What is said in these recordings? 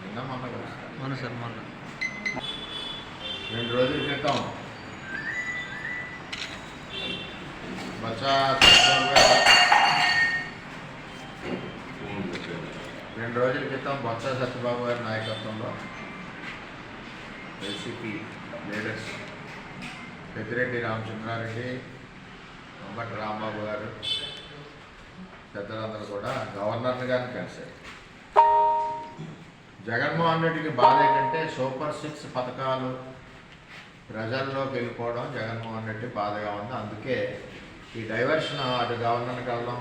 అవును సార్ మొన్న. రెండు రోజుల క్రితం. రెండు రోజుల క్రితం బొత్స సత్యబాబు గారి నాయకత్వంలో వైసీపీ లీడర్స్ పెద్దిరెడ్డి రామచంద్రారెడ్డి అంబటి రాంబాబు గారు పెద్దలందరూ కూడా గవర్నర్ గారిని కలిశారు. జగన్మోహన్ రెడ్డికి బాధ ఏంటంటే సూపర్ సిక్స్ పథకాలు ప్రజల్లోకి వెళ్ళిపోవడం జగన్మోహన్ రెడ్డి బాధగా ఉంది. అందుకే ఈ డైవర్షన్ అటు గవర్నర్కి వెళ్ళడం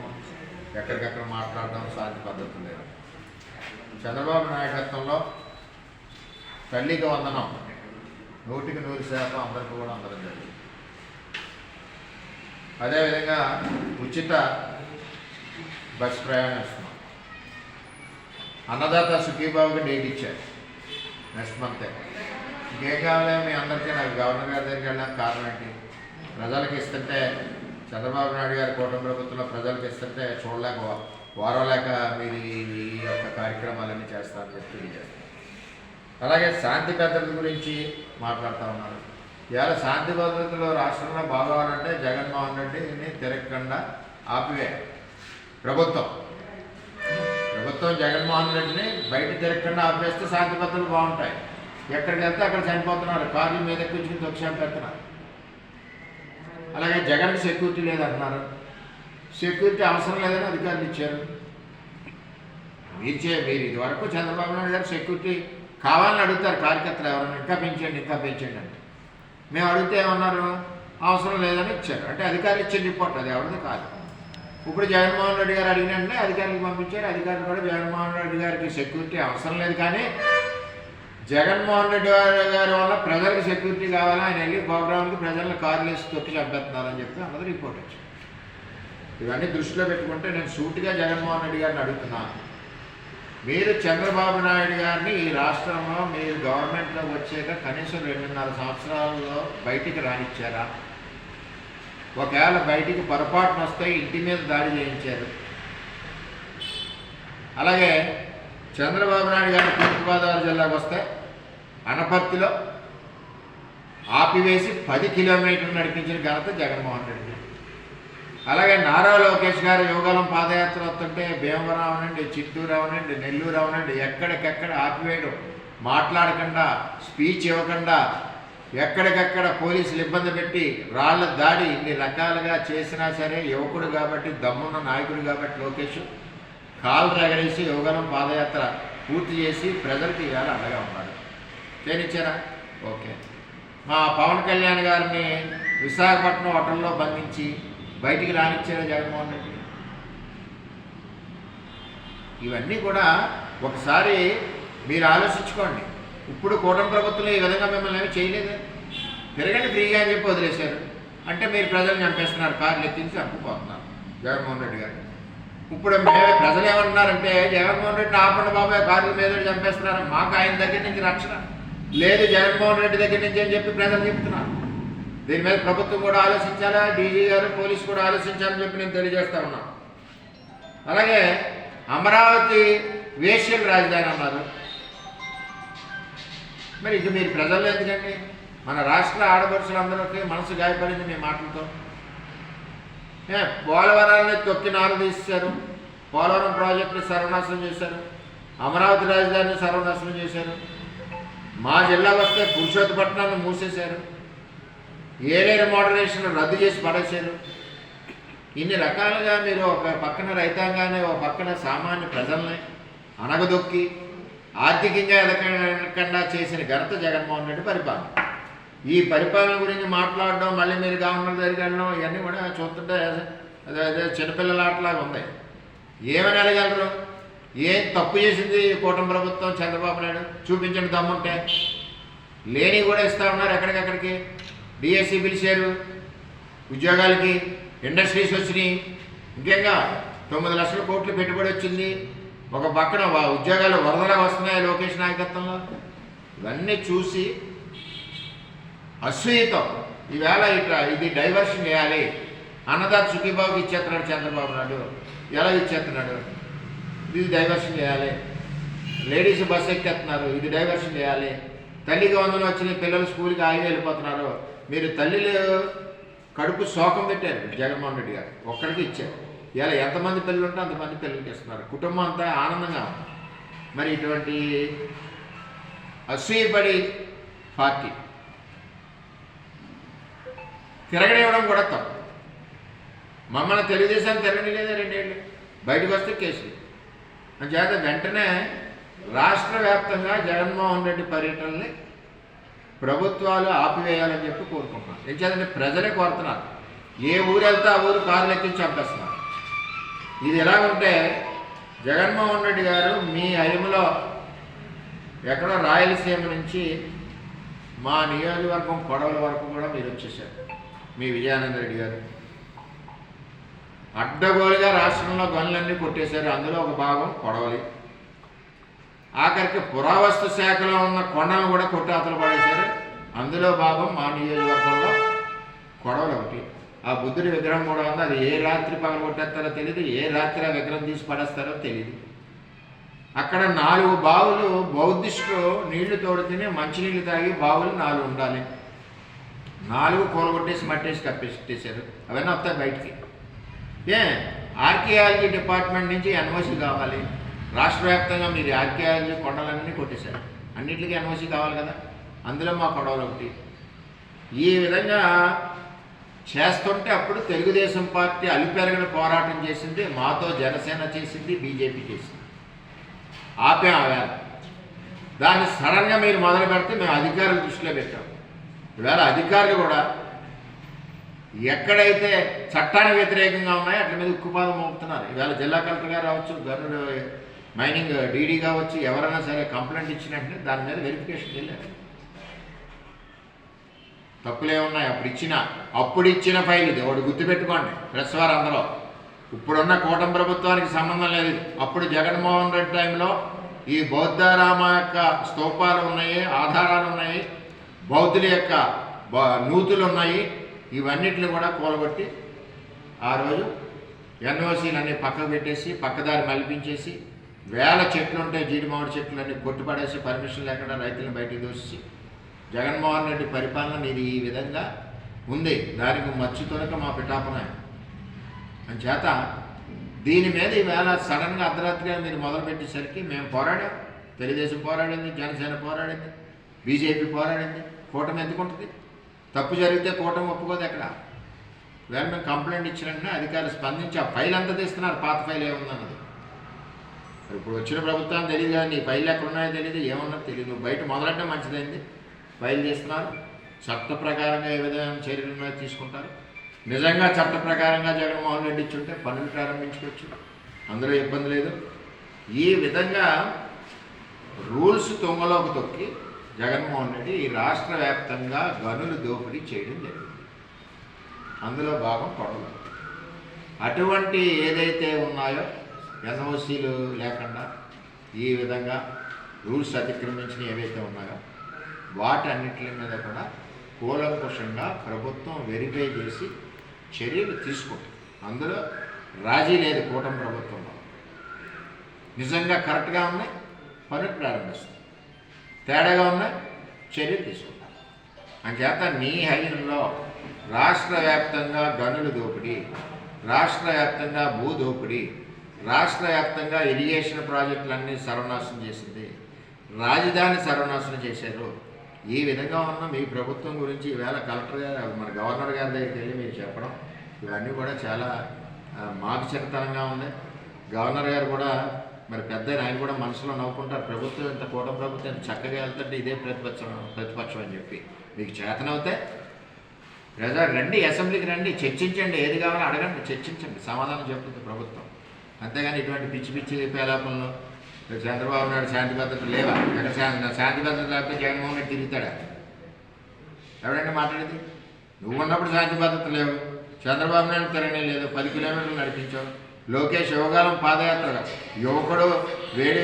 ఎక్కడికక్కడ మాట్లాడడం సాధ్య పద్ధతి లేదు. చంద్రబాబు నాయకత్వంలో తల్లికి వందనం నూటికి నూరు శాతం అందరికీ కూడా అందరం జరిగింది. అదేవిధంగా ఉచిత బస్ ప్రయాణం అన్నదాత సుఖీబాబుకి డేట్ ఇచ్చారు. నెక్స్ట్ మంతే ఇంకేం కావాలి మీ అందరికీ నాకు గవర్నర్ గారి దగ్గరికి వెళ్ళడానికి కారణం ఏంటి? ప్రజలకు ఇస్తుంటే చంద్రబాబు నాయుడు గారి కూటమి ప్రభుత్వంలో ప్రజలకు ఇస్తుంటే చూడలేక వారలేక మీరు ఈ యొక్క కార్యక్రమాలన్నీ చేస్తారని చెప్పి తెలియజేస్తారు అలాగే శాంతి భద్రత గురించి మాట్లాడుతూ ఉన్నారు ఇవాళ శాంతి భద్రతలో రాష్ట్రంలో బాగోవాలంటే జగన్మోహన్ రెడ్డిని తిరగకుండా ఆపివే ప్రభుత్వం. ప్రభుత్వం జగన్మోహన్ రెడ్డిని బయట తిరగకుండా ఆపేస్తే శాంతి భద్రతలు బాగుంటాయి. ఎక్కడికి వెళ్తే అక్కడ చనిపోతున్నారు. కార్లు మీద ఎక్కించుకుని దొక్షాలు పెడుతున్నారు. అలాగే జగన్కి సెక్యూరిటీ లేదంటున్నారు. సెక్యూరిటీ అవసరం లేదని అధికారులు ఇచ్చారు. మీరు చే మీరు ఇదివరకు చంద్రబాబు నాయుడు గారు సెక్యూరిటీ కావాలని అడుగుతారు కార్యకర్తలు ఎవరైనా. ఇంకా పెంచండి ఇంకా పెంచండి అంటే. మేము అడిగితే ఏమన్నారు? అవసరం లేదని ఇచ్చారు. అంటే అధికారులు ఇచ్చిన రిపోర్ట్ అది ఎవరిది కాదు. ఇప్పుడు జగన్మోహన్ రెడ్డి గారు అడిగిన వెంటనే అధికారులకు పంపించారు. అధికారులు కూడా జగన్మోహన్ రెడ్డి గారికి సెక్యూరిటీ అవసరం లేదు కానీ జగన్మోహన్ రెడ్డి గారి గారి వల్ల ప్రజలకు సెక్యూరిటీ కావాలా. ఆయన వెళ్ళి ప్రోగ్రాంకి ప్రజలను కార్లు వేసి తొక్కి చంపేస్తున్నారని చెప్పి అన్నది రిపోర్ట్ వచ్చింది ఇవన్నీ దృష్టిలో పెట్టుకుంటే నేను సూటిగా జగన్మోహన్ రెడ్డి గారిని అడుగుతున్నాను. మీరు చంద్రబాబు నాయుడు గారిని ఈ రాష్ట్రంలో మీరు గవర్నమెంట్లో వచ్చాక కనీసం రెండున్నర సంవత్సరాల్లో బయటికి రానిచ్చారా? ఒకవేళ బయటికి పొరపాటున వస్తే ఇంటి మీద దాడి చేయించారు. అలాగే చంద్రబాబు నాయుడు గారు తూర్పుగోదావరి జిల్లాకు వస్తే అనపర్తిలో ఆపివేసి పది కిలోమీటర్లు నడిపించిన ఘనత జగన్మోహన్ రెడ్డి. అలాగే నారా లోకేష్ గారు యోగాలం పాదయాత్ర వస్తుంటే భీమవరం అవనండి చిత్తూరు అవనండి నెల్లూరు అవనండి ఎక్కడికెక్కడ ఆపివేయడం మాట్లాడకుండా స్పీచ్ ఇవ్వకుండా ఎక్కడికెక్కడ పోలీసులు ఇబ్బంది పెట్టి రాళ్ళ దాడి ఇన్ని రకాలుగా చేసినా సరే యువకుడు కాబట్టి దమ్మున్న నాయకుడు కాబట్టి లోకేష్ కాలు రగరేసి యోగనం పాదయాత్ర పూర్తి చేసి ప్రజలకు ఇవాళ అండగా ఉన్నాడు. చేనిచ్చారా ఓకే. మా పవన్ కళ్యాణ్ గారిని విశాఖపట్నం హోటల్లో బంధించి బయటికి రానిచ్చారా జగన్మోహన్ రెడ్డి? ఇవన్నీ కూడా ఒకసారి మీరు ఆలోచించుకోండి. ఇప్పుడు కూటమి ప్రభుత్వం ఈ విధంగా మిమ్మల్ని ఏమీ చేయలేదు. తిరగండి ఫ్రీగా అని చెప్పి వదిలేశారు. అంటే మీరు ప్రజలు చంపేస్తున్నారు కార్లు ఎత్తించి చంపుకోతున్నారు జగన్మోహన్ రెడ్డి గారు. ఇప్పుడు మేమే ప్రజలు ఏమంటున్నారంటే జగన్మోహన్ రెడ్డి ఆపండి బాబాయ్ కార్ల మీద చంపేస్తున్నారు. మాకు ఆయన దగ్గర నుంచి రక్షణ. లేదు జగన్మోహన్ రెడ్డి దగ్గర నుంచి అని చెప్పి ప్రజలు చెప్తున్నారు. దీని మీద ప్రభుత్వం కూడా ఆలోచించాలా? డీజీ గారు పోలీసు కూడా ఆలోచించాలని చెప్పి నేను తెలియజేస్తా ఉన్నాను. అలాగే అమరావతి వేశ్యల రాజధాని అన్నారు. మరి ఇది మీరు ప్రజల్లో ఎందుకండి? మన రాష్ట్ర ఆడపడుచులందరికీ మనసు గాయపడింది మీ మాటలతో. పోలవరాన్ని తొక్కి నారు తీశారు. పోలవరం ప్రాజెక్టుని సర్వనాశనం చేశారు. అమరావతి రాజధానిని సర్వనాశనం చేశారు. మా జిల్లా వస్తే పురుషోత్తపట్నాన్ని మూసేశారు. ఏలేరు మోడరేషన్ రద్దు చేసి పడేశారు. ఇన్ని రకాలుగా మీరు ఒక పక్కన రైతాంగాన్ని ఒక పక్కన సామాన్య ప్రజల్ని అనగదొక్కి ఆర్థికంగా ఎదగకుండా చేసిన ఘనత జగన్మోహన్ రెడ్డి పరిపాలన. ఈ పరిపాలన గురించి మాట్లాడడం మళ్ళీ మీరు గవర్నర్ దగ్గరికి వెళ్ళడం ఇవన్నీ కూడా చూస్తుంటే అదే అదే చిన్నపిల్లల ఆటలాగా ఉంది ఏమని అడగలరు? ఏం తప్పు చేసింది కూటమి ప్రభుత్వం చంద్రబాబు నాయుడు? చూపించండి దమ్ముంటే. లేని కూడా ఇస్తా ఉన్నారు ఎక్కడికెక్కడికి? డిఎస్సి పిలిచారు. ఉద్యోగాలకి ఇండస్ట్రీస్ వచ్చినాయి. ముఖ్యంగా తొమ్మిది లక్షల కోట్లు పెట్టుబడి వచ్చింది. ఒక పక్కన ఉద్యోగాలు వరదలా వస్తున్నాయి లోకేష్ నాయకత్వంలో? ఇవన్నీ చూసి అసూయతో ఈవేళ ఇట్లా ఇది డైవర్షన్ చేయాలి. అన్నదాత సుఖీబాబుకి ఇచ్చేస్తున్నాడు చంద్రబాబు నాయుడు. ఎలా ఇచ్చేస్తున్నాడు ఇది డైవర్షన్ చేయాలి. లేడీస్ బస్ ఎక్కేస్తున్నారు. ఇది డైవర్షన్ చేయాలి. తల్లికి వందలు వచ్చిన పిల్లలు స్కూల్కి ఆగి వెళ్ళిపోతున్నారు. మీరు తల్లిలు కడుపు శోకం పెట్టారు జగన్మోహన్ రెడ్డి గారు. ఒక్కడికి ఇచ్చారు. ఇలా ఎంతమంది పిల్లలు ఉంటే అంతమంది పిల్లలకి ఇస్తున్నారు కుటుంబం అంతా ఆనందంగా ఉంది. మరి ఇటువంటి అసూయపడి పార్టీ తిరగనివ్వడం కూడా తప్పు. మమ్మల్ని తెలుగుదేశాన్ని తిరగనిలేదా రెండేళ్ళు బయటకు వస్తే కేసులు. చేత వెంటనే రాష్ట్ర వ్యాప్తంగా జగన్మోహన్ రెడ్డి పర్యటనని ప్రభుత్వాలు ఆపివేయాలని చెప్పి కోరుకుంటున్నాను ఎందుకంటే ప్రజలే కోరుతున్నారు. ఏ ఊరు వెళ్తే ఆ ఊరు కారులు ఎక్కించి చంపేస్తున్నారు. ఇది ఎలాగుంటే జగన్మోహన్ రెడ్డి గారు మీ అయములో ఎక్కడో రాయలసీమ నుంచి మా నియోజకవర్గం కొడవల వరకు కూడా మీరు వచ్చేసారు మీ విజయానంద రెడ్డి గారు. అడ్డగోలుగా రాష్ట్రంలో గనులన్నీ కొట్టేశారు అందులో ఒక భాగం కొడవలి. ఆఖరికి పురావస్తు శాఖలో ఉన్న కొండలను కూడా కొట్టి అతలు పడేశారు అందులో భాగం మా నియోజకవర్గంలో కొడవలి ఒకటి. ఆ బుద్ధుడి విగ్రహం కూడా ఉంది? అది ఏ రాత్రి పగల కొట్టేస్తారో తెలియదు ఏ రాత్రి ఆ విగ్రహం తీసి పడేస్తారో తెలియదు అక్కడ నాలుగు బావులు బౌద్ధిస్టులు నీళ్ళు తోడుకుని మంచినీళ్ళు తాగి బావులు నాలుగు ఉండాలి. నాలుగు కూలగొట్టేసి మట్టేసి కప్పేసేసారు. అవన్నీ వస్తాయి బయటికి. ఏ? ఆర్కియాలజీ డిపార్ట్మెంట్ నుంచి ఎన్ఓసి కావాలి. రాష్ట్ర వ్యాప్తంగా మీరు ఆర్కియాలజీ కొండలన్నీ కొట్టేశారు. అన్నింటికి ఎన్ఓసి కావాలి కదా. అందులో మా కొండలు ఒకటి ఈ విధంగా చేస్తుంటే అప్పుడు తెలుగుదేశం పార్టీ అలిపెరగని పోరాటం చేసింది మాతో జనసేన చేసింది బీజేపీ చేసింది. ఆపే ఆవేళ దాన్ని సడన్గా మీరు మొదలు పెడితే మేము అధికారుల దృష్టిలో పెట్టాం. ఈవేళ అధికారులు కూడా ఎక్కడైతే చట్టానికి వ్యతిరేకంగా ఉన్నాయో అట్ల మీద ఉక్కుపాదం మోపుతున్నారు. ఇవాళ జిల్లా కలెక్టర్ గారు రావచ్చు గవర్నర్ మైనింగ్ డీడీ కావచ్చు ఎవరైనా సరే కంప్లైంట్ ఇచ్చినట్టు దాని మీద వెరిఫికేషన్ వెళ్ళారు. తప్పులే ఉన్నాయి. అప్పుడు ఇచ్చిన అప్పుడు ఇచ్చిన ఫైల్ ఇది. ఒకటి గుర్తుపెట్టుకోండి. ప్రెస్ వారు అందరూ ఇప్పుడున్న కూటమి ప్రభుత్వానికి సంబంధం లేదు. అప్పుడు జగన్మోహన్ రెడ్డి టైంలో ఈ బౌద్ధరామ యొక్క స్తూపాలు ఉన్నాయి ఆధారాలు ఉన్నాయి బౌద్ధుల యొక్క నూతులు ఉన్నాయి. ఇవన్నిటిని కూడా కూలగొట్టి ఆ రోజు ఎన్ఓసీలన్నీ పక్కకు పెట్టేసి పక్కదారి మలిపించేసి వేల చెట్లు ఉంటాయి జీడి చెట్లు అన్నీ కొట్టుపడేసి పర్మిషన్ లేకుండా రైతులను బయటకు దోసి జగన్మోహన్ రెడ్డి పరిపాలన ఇది ఈ విధంగా ఉంది. దానికి మచ్చి తొలక మా పిఠాపన అని చేత దీని మీద ఈవేళ సడన్గా అర్ధరాత్రిగా మీరు మొదలుపెట్టేసరికి మేము పోరాడాం. తెలుగుదేశం పోరాడింది జనసేన పోరాడింది బీజేపీ పోరాడింది కూటమి ఎందుకుంటుంది తప్పు జరిగితే కూటమి ఒప్పుకోదు ఎక్కడ? వేళ మేము కంప్లైంట్ ఇచ్చినట్టునే అధికారులు స్పందించి ఆ ఫైల్ ఎంత తీస్తున్నారు. పాత ఫైల్ ఏముందన్నది? ఇప్పుడు వచ్చిన ప్రభుత్వం తెలియదు కానీ నీ ఫైల్ ఎక్కడ ఉన్నాయో తెలియదు ఏమన్నా తెలియదు. బయట మొదలంటే మంచిదైంది. ఫైల్ చేస్తున్నారు చట్ట ప్రకారంగా ఏ విధమైన చర్యలు తీసుకుంటారు. నిజంగా చట్ట ప్రకారంగా జగన్మోహన్ రెడ్డి ఇచ్చుంటే పనులు ప్రారంభించుకోవచ్చు. అందులో ఇబ్బంది లేదు. ఈ విధంగా రూల్స్ తొంగలోకి తొక్కి జగన్మోహన్ రెడ్డి ఈ రాష్ట్ర వ్యాప్తంగా గనులు దోపిడీ చేయడం జరిగింది. అందులో భాగం కొడలు అటువంటి ఏదైతే ఉన్నాయో ఎన్ఓసీలు లేకుండా ఈ విధంగా రూల్స్ అతిక్రమించిన ఏవైతే ఉన్నాయో వాటన్నిటి మీద కూడా కూలంకుషంగా ప్రభుత్వం వెరిఫై చేసి చర్యలు తీసుకుంటుంది. అందులో రాజీ లేదు కూటమి ప్రభుత్వంలో. నిజంగా కరెక్ట్గా ఉన్నాయి? పనులు ప్రారంభిస్తుంది. తేడాగా ఉన్నాయి? చర్యలు తీసుకుంటారు. అంచేత నీ హయంలో రాష్ట్ర వ్యాప్తంగా గనుల దోపిడీ రాష్ట్ర వ్యాప్తంగా భూ దోపిడీ రాష్ట్ర వ్యాప్తంగా ఇరిగేషన్ ప్రాజెక్టులన్నీ సర్వనాశనం చేసింది. రాజధాని సర్వనాశనం చేశారు. ఈ విధంగా ఉన్న మీ ప్రభుత్వం గురించి ఈవేళ కలెక్టర్ గారు మన గవర్నర్ గారి దగ్గరికి వెళ్ళి మీరు చెప్పడం ఇవన్నీ కూడా చాలా మాకు చిరతనంగా ఉంది గవర్నర్ గారు కూడా మరి పెద్ద ఆయన కూడా మనసులో నవ్వుకుంటారు ప్రభుత్వం ఇంత కూట ప్రభుత్వం ఇంత చక్కగా వెళ్తుంటే ఇదే ప్రతిపక్షం ప్రతిపక్షం అని చెప్పి. మీకు చేతనవుతే ప్రజా రండి అసెంబ్లీకి రండి చర్చించండి ఏది కావాలో అడగండి చర్చించండి సమాధానం చెప్తుంది ప్రభుత్వం. అంతేగాని ఇటువంటి పిచ్చి పిచ్చి పేలాపంలో చంద్రబాబు నాయుడు శాంతి భద్రత లేవా? ఎక్కడ శాంతి శాంతి భద్రత లేకపోతే జగన్మోహన్ రెడ్డి తిరుగుతాడా? ఎవడండి మాట్లాడేది? నువ్వు ఉన్నప్పుడు శాంతి భద్రత లేవు. చంద్రబాబు నాయుడు తిరగనే లేదు. పది కిలోమీటర్లు నడిపించావు. లోకేష్ యువగాలం పాదయాత్ర యువకుడు వేడి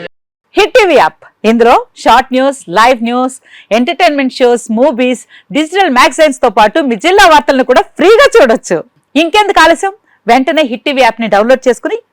హిట్ టీవీ యాప్. ఇందులో short news live news entertainment shows movies digital మ్యాగజైన్స్తో పాటు మీ జిల్లా వార్తలను కూడా ఫ్రీగా చూడొచ్చు. ఇంకెందుకు ఆలస్యం? వెంటనే హిట్ టీవీ యాప్ని డౌన్లోడ్ చేసుకుని